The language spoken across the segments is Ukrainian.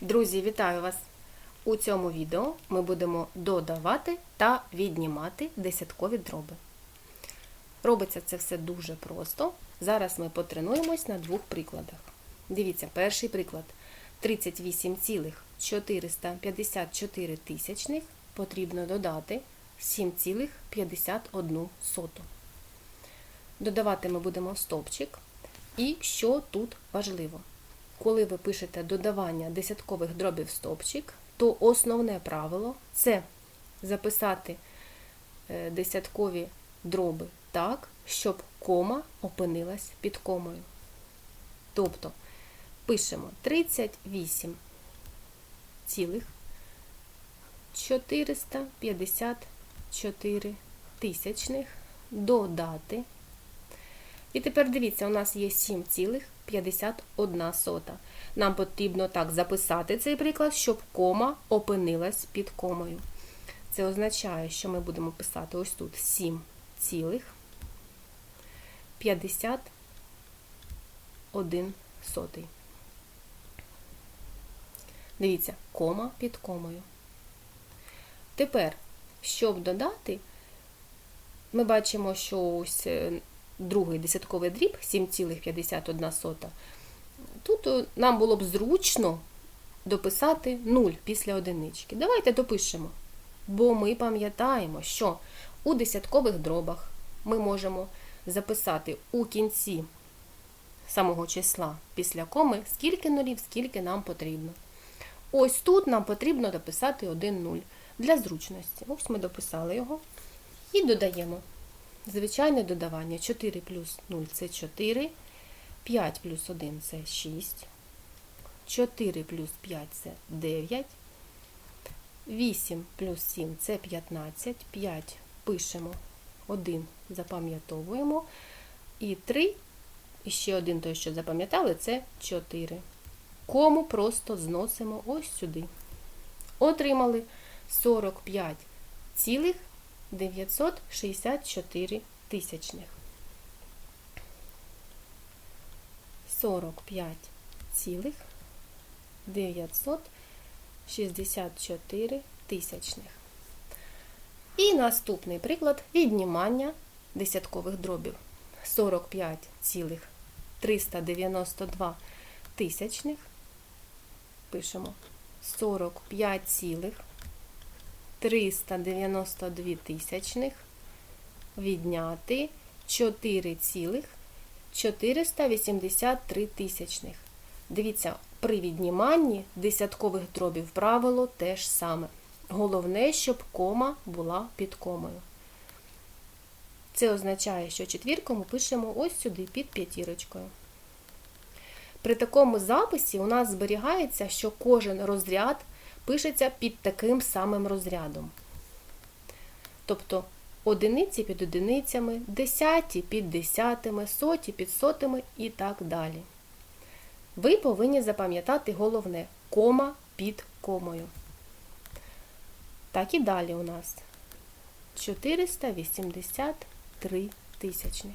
Друзі, вітаю вас! У цьому відео ми будемо додавати та віднімати десяткові дроби. Робиться це все дуже просто. Зараз ми потренуємось на двох прикладах. Дивіться, перший приклад. 38,454 тисячних потрібно додати 7,51 соту. Додавати ми будемо стовпчик. І що тут важливо? Коли ви пишете додавання десяткових дробів в стовпчик, то основне правило це записати е, десяткові дроби так, щоб кома опинилась під комою. Тобто пишемо 38 цілих 454 тисячних додати. І тепер дивіться, у нас є 7,51 сота. Нам потрібно так записати цей приклад, щоб кома опинилась під комою. Це означає, що ми будемо писати ось тут 7,51 сотий. Дивіться, кома під комою. Тепер, щоб додати, ми бачимо, що ось е, другий десятковий дріб 7,51. Тут нам було б зручно дописати 0 після одинички. Давайте допишемо. Бо ми пам'ятаємо, що у десяткових дробах ми можемо записати у кінці самого числа після коми, скільки нулів, скільки нам потрібно. Ось тут нам потрібно дописати 1 0 для зручності. Ось ми дописали його і додаємо. Звичайне додавання 4 плюс 0 це 4, 5 плюс 1 це 6, 4 плюс 5 це 9, 8 плюс 7 це 15, 5 пишемо, 1 запам'ятовуємо. І 3, і ще один той, що запам'ятали, це 4. Кому просто зносимо ось сюди. Отримали 45 цілих 964 тисячних. 45 цілих 964 тисячних. І наступний приклад віднімання десяткових дробів. 45 цілих 392 тисячних. Пишемо 45 цілих 392 тисячних відняти 4,483 тисячних. Дивіться, при відніманні десяткових дробів правило те ж саме. Головне, щоб кома була під комою. Це означає, що четвірку ми пишемо ось сюди під п'ятірочкою. При такому записі у нас зберігається, що кожен розряд пишеться під таким самим розрядом. Тобто одиниці під одиницями, десяті під десятими, соті під сотими і так далі. Ви повинні запам'ятати головне кома під комою. Так і далі у нас 483 тисячних.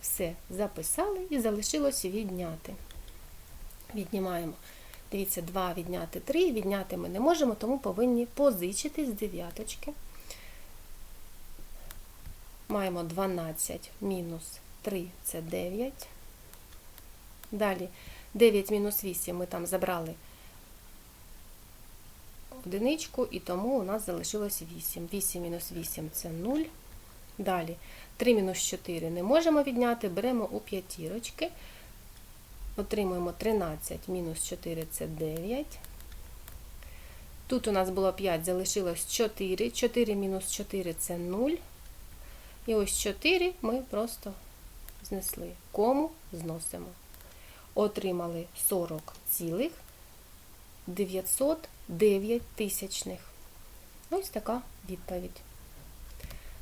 Все, записали і залишилось відняти. Віднімаємо. Дивіться, 2 відняти 3, відняти ми не можемо, тому повинні позичити з дев'яточки. Маємо 12 мінус 3 це 9. Далі 9 мінус 8 ми там забрали одиничку, і тому у нас залишилось 8. 8 мінус 8 це 0. Далі 3 мінус 4 не можемо відняти, беремо у п'ятірочки. Отримуємо 13 мінус 4 це 9. Тут у нас було 5, залишилось 4. 4 мінус 4 це 0. І ось 4 ми просто знесли. Кому зносимо. Отримали 40 цілих 909 тисячних. Ось така відповідь.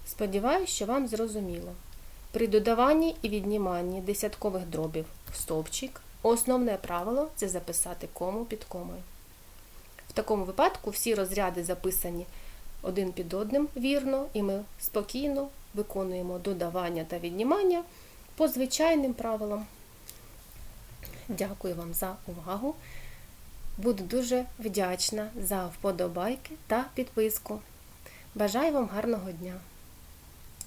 Сподіваюсь, що вам зрозуміло. При додаванні і відніманні десяткових дробів в стовпчик основне правило це записати кому під комою. В такому випадку всі розряди записані один під одним вірно, і ми спокійно виконуємо додавання та віднімання по звичайним правилам. Дякую вам за увагу. Буду дуже вдячна за вподобайки та підписку. Бажаю вам гарного дня!